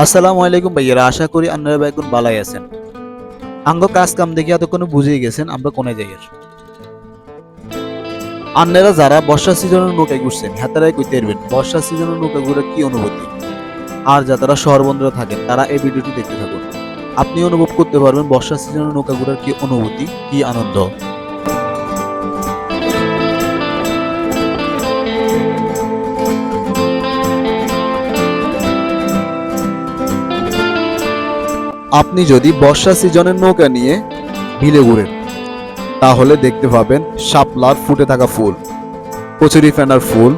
আসসালামু আলাইকুম ভাইয়ারা, আশা করি আপনারা বেগুন বালাই আছেন। আঙ্গ কাজ কাম দেখে এতক্ষণ বুঝিয়ে গেছেন আমরা কোনে যাই আপনারা যারা বর্ষা সিজনের নৌকায় ঘুরছেন হাতারাই কইতে পারবেন বর্ষা সিজনের নৌকা ঘুরে কি অনুভূতি। আর যারা শহর বন্দরে থাকেন, তারা এই ভিডিওটি দেখতে থাকুন। আপনি অনুভব করতে পারবেন বর্ষা সিজনের নৌকা ঘুরার কি অনুভূতি, কি আনন্দ। আপনি যদি বর্ষা সিজনের নৌকা নিয়ে বিলে ঘুরেন, তাহলে দেখতে পাবেন শাপলার ফুটে থাকা ফুল, কচুরি ফেনার ফুল,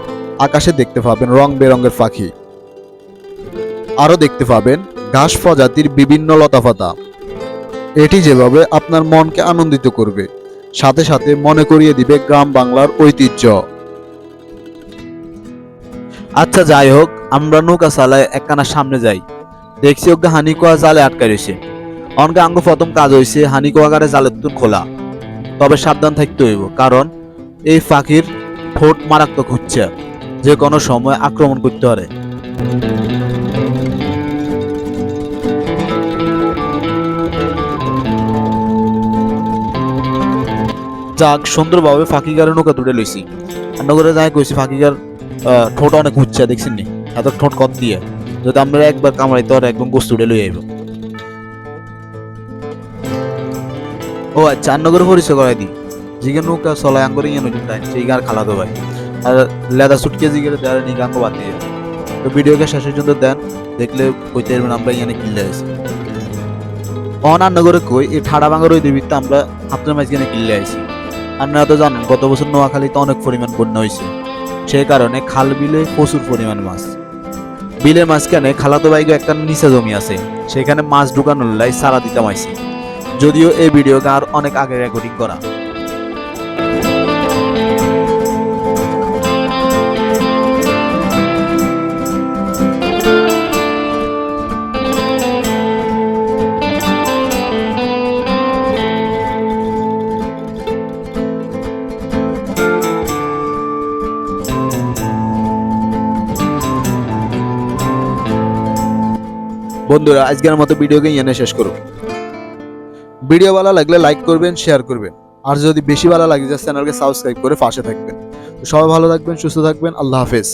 আকাশে দেখতে পাবেন রং বেরঙের পাখি। আরও দেখতে পাবেন ঘাস প্রজাতির বিভিন্ন লতাপাতা এটি যেভাবে আপনার মনকে আনন্দিত করবে, সাথে সাথে মনে করিয়ে দিবে গ্রাম বাংলার ঐতিহ্য। আচ্ছা যাই হোক, আমরা নৌকা চালায় একখানা সামনে যাই। দেখছি ওকে হানি কোয়া জালে আটকা রয়েছে অনকে আঙ্গ প্রথম কাজ হয়েছে হানি কোয়াগারে জালের তুন খোলা। তবে সাবধান থাকতে হইব, কারণ এই পাখির ঠোঁট মারাত্মক হচ্ছে, যে কোনো সময় আক্রমণ করতে পারে। যাক, সুন্দরভাবে ফাঁকিগারে নৌকা তুলে লইছি। করে যাই কইছি, ফাঁকিগার ঠোঁট অনেক উচ্চা দেখছেন নি? এত ঠোঁট কত দিয়ে? যদি আমরা একবার কামড়াইতে পারে একদম গোস্ত উঠে লই আইব। ও আচ্ছা করে পরিচয় করাই দি। জিগে নৌকা চলায় আঙ্গরে ইয়ে নতুন টাইম সেই গার খালা ভাই আর লেদা সুটকে জিগে দেয় নি গাঙ্গ বাদ দিয়ে। তো ভিডিওকে শেষ পর্যন্ত দেন, দেখলে কইতে পারবেন আমরা ইয়ানে কিনলে আছি অন রান্না করে কই, এই ঠাড়া ভাঙার ওই দেবীতে আমরা আপনার মাঝখানে কিনলে আইছি আপনারা তো জানেন, গত বছর নোয়াখালীতে অনেক পরিমাণ বন্যা হয়েছে। সেই কারণে খাল বিলে প্রচুর পরিমাণ মাছ। বিলের মাঝখানে খালাতো বাইকে একটা নিচা জমি আছে, সেখানে মাছ ঢুকানোর লাই সারা দিতাম আইসি যদিও এই ভিডিওকে আর অনেক আগে রেকর্ডিং করা। বন্ধুরা, আজকের মতো ভিডিওকে এনে শেষ করুন ভিডিও ভালো লাগলে লাইক করবেন, শেয়ার করবেন। আর যদি বেশি ভালো লাগে চ্যানেলকে সাবস্ক্রাইব করে পাশে থাকবেন। সবাই ভালো থাকবেন, সুস্থ থাকবেন, আল্লাহ হাফেজ।